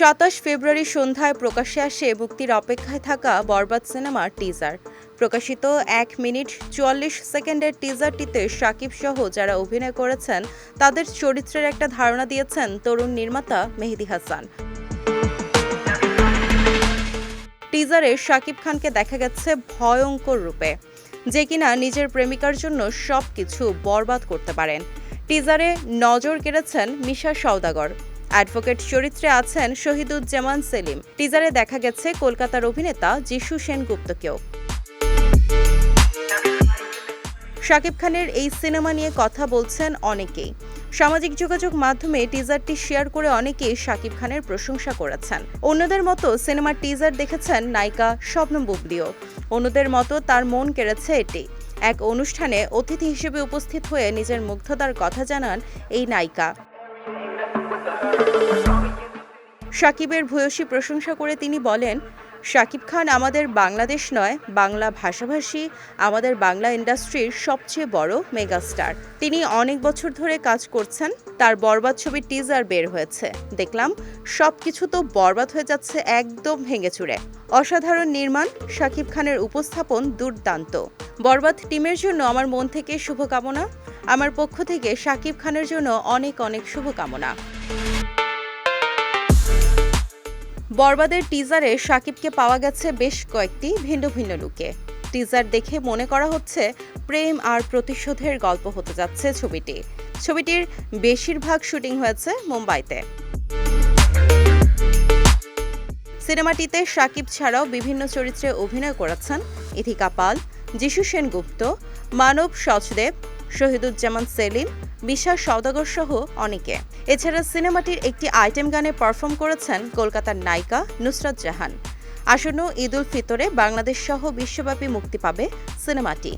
সাতাশ ফেব্রুয়ারি সন্ধ্যায় প্রকাশ্যে আসে মুক্তির অপেক্ষায় থাকা বরবাদ সিনেমার টিজার। প্রকাশিত এক মিনিট চুয়াল্লিশ সেকেন্ডের টিজারটিতে সাকিব সহ যারা অভিনয় করেছেন, তাদের চরিত্রের একটা ধারণা দিয়েছেন তরুণ নির্মাতা মেহেদি হাসান। টিজারে শাকিব খানকে দেখা গেছে ভয়ঙ্কর রূপে। যে কিনা নিজের প্রেমিকার জন্য সব কিছু বরবাদ করতে পারেন। টিজারে নজর কেড়েছেন মিশা সওদাগর। অ্যাডভোকেট চরিত্রে আছেন শহীদুজ্জামান সেলিম। টিজারে দেখা গেছে কলকাতার অভিনেতা যিশু সেনগুপ্তকেও। শাকিব খানের এই সিনেমা নিয়ে কথা বলছেন অনেকেই। সামাজিক যোগাযোগ মাধ্যমে টিজারটি শেয়ার করে অনেকেই শাকিব খানের প্রশংসা করেছেন। অন্যদের মতো সিনেমার টিজার দেখেছেন নায়িকা শবনম বুবলিও। অন্যদের মতো তার মন কেড়েছে এটি। এক অনুষ্ঠানে অতিথি হিসেবে উপস্থিত হয়ে নিজের মুগ্ধতার কথা জানান এই নায়িকা। সাকিবের ভূয়সী প্রশংসা করে তিনি বলেন শাকিব খান আমাদের বাংলাদেশ নয়, বাংলা ভাষাভাষী, আমাদের বাংলা ইন্ডাস্ট্রির সবচেয়ে বড় মেগাস্টার। তিনি অনেক বছর ধরে কাজ করছেন, তার বরবাদ ছবির টিজার বের হয়েছে। দেখলাম সব কিছু তো বরবাদ হয়ে যাচ্ছে একদম ভেঙে চুরে। অসাধারণ নির্মাণ শাকিব খানের উপস্থাপন দুর্দান্ত। বরবাদ টিমের জন্য আমার মন থেকে শুভকামনা। আমার পক্ষ থেকে শাকিব খানের জন্য অনেক অনেক শুভকামনা। বরবাদের টিজারে সাকিবকে পাওয়া গেছে বেশ কয়েকটি ভিন্ন ভিন্ন লুকে। টিজার দেখে মনে করা হচ্ছে প্রেম আর প্রতিশোধের গল্প হতে যাচ্ছে ছবিটি। ছবিটির বেশিরভাগ শুটিং হয়েছে মুম্বাইতে। সিনেমাটিতে সাকিব ছাড়াও বিভিন্ন চরিত্রে অভিনয় করেছেন ইথিকা পাল, যিশু সেনগুপ্ত, মানব সচদেব, শহীদুজ্জামান সেলিম বিশাল সওদাগর সহ অনেকে। এছাড়া সিনেমাটির একটি আইটেম গানে পারফর্ম করেছেন কলকাতার নায়িকা নুসরাত জাহান। আসন্ন ঈদ উল ফিতরে বাংলাদেশ সহ বিশ্বব্যাপী মুক্তি পাবে সিনেমাটি।